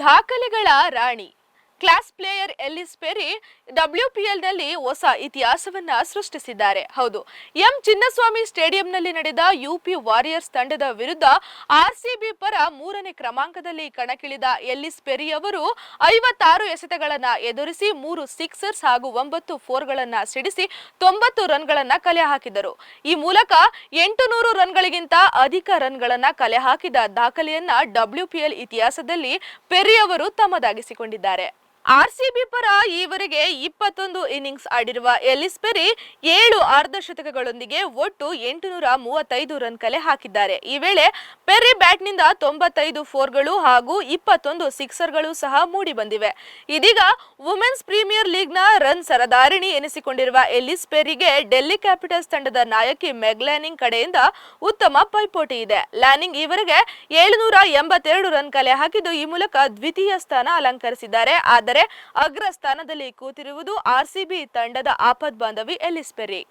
ದಾಖಲೆಗಳ ರಾಣಿ. Class player Ellyse Perry ಡಬ್ಲ್ಯೂಪಿಎಲ್ನಲ್ಲಿ ಹೊಸ ಇತಿಹಾಸವನ್ನ ಸೃಷ್ಟಿಸಿದ್ದಾರೆ. ಹೌದು, ಎಂ ಚಿನ್ನಸ್ವಾಮಿ ಸ್ಟೇಡಿಯಂನಲ್ಲಿ ನಡೆದ ಯುಪಿ ವಾರಿಯರ್ಸ್ ತಂಡದ ವಿರುದ್ಧ ಆರ್ಸಿಬಿ ಪರ ಮೂರನೇ ಕ್ರಮಾಂಕದಲ್ಲಿ ಕಣಕ್ಕಿಳಿದ ಎಲ್ಲಿಸ್ ಪೆರಿ ಅವರು ಐವತ್ತಾರು ಎಸೆತಗಳನ್ನ ಎದುರಿಸಿ ಮೂರು ಸಿಕ್ಸರ್ಸ್ ಹಾಗೂ ಒಂಬತ್ತು ಫೋರ್ಗಳನ್ನ ಸಿಡಿಸಿ ತೊಂಬತ್ತು ರನ್ಗಳನ್ನ ಕಲೆ ಹಾಕಿದರು. ಈ ಮೂಲಕ ಎಂಟು ನೂರು ರನ್ಗಳಿಗಿಂತ ಅಧಿಕ ರನ್ಗಳನ್ನ ಕಲೆ ಹಾಕಿದ ದಾಖಲೆಯನ್ನ ಡಬ್ಲ್ಯೂಪಿಎಲ್ ಇತಿಹಾಸದಲ್ಲಿ ಪೆರಿ ಅವರು ತಮ್ಮದಾಗಿಸಿಕೊಂಡಿದ್ದಾರೆ. ಆರ್ಸಿಬಿ ಪರ ಈವರೆಗೆ ಇಪ್ಪತ್ತೊಂದು ಇನ್ನಿಂಗ್ಸ್ ಆಡಿರುವ ಎಲಿಸ್ ಪೆರಿ ಏಳು ಅರ್ಧಶತಕಗಳೊಂದಿಗೆ ಒಟ್ಟು ಎಂಟುನೂರ ಮೂವತ್ತೈದು ರನ್ ಕಲೆ ಹಾಕಿದ್ದಾರೆ. ಈ ವೇಳೆ ಪೆರಿ ಬ್ಯಾಟ್ನಿಂದ ತೊಂಬತ್ತೈದು ಫೋರ್ಗಳು ಹಾಗೂ ಇಪ್ಪತ್ತೊಂದು ಸಿಕ್ಸರ್ಗಳು ಸಹ ಮೂಡಿ ಬಂದಿವೆ. ಇದೀಗ ವುಮೆನ್ಸ್ ಪ್ರೀಮಿಯರ್ ಲೀಗ್ನ ರನ್ ಸರದಾರಿಣಿ ಎನಿಸಿಕೊಂಡಿರುವ ಎಲಿಸ್ ಪೆರಿಗೆ ಡೆಲ್ಲಿ ಕ್ಯಾಪಿಟಲ್ಸ್ ತಂಡದ ನಾಯಕಿ ಮೆಗ್ ಲ್ಯಾನಿಂಗ್ ಕಡೆಯಿಂದ ಉತ್ತಮ ಪೈಪೋಟಿ ಇದೆ. ಲ್ಯಾನಿಂಗ್ ಈವರೆಗೆ ಏಳುನೂರ ಎಂಬತ್ತೆರಡು ರನ್ ಕಲೆ ಹಾಕಿದ್ದು ಈ ಮೂಲಕ ದ್ವಿತೀಯ ಸ್ಥಾನ ಅಲಂಕರಿಸಿದ್ದಾರೆ. ಆದರೆ ಅಗ್ರ ಸ್ಥಾನದಲ್ಲಿ ಕೂತಿರುವುದು ಆರ್ಸಿಬಿ ತಂಡದ ಆಪದ್ ಬಾಂಧವಿ ಎಲಿಸ್ ಪೆರಿ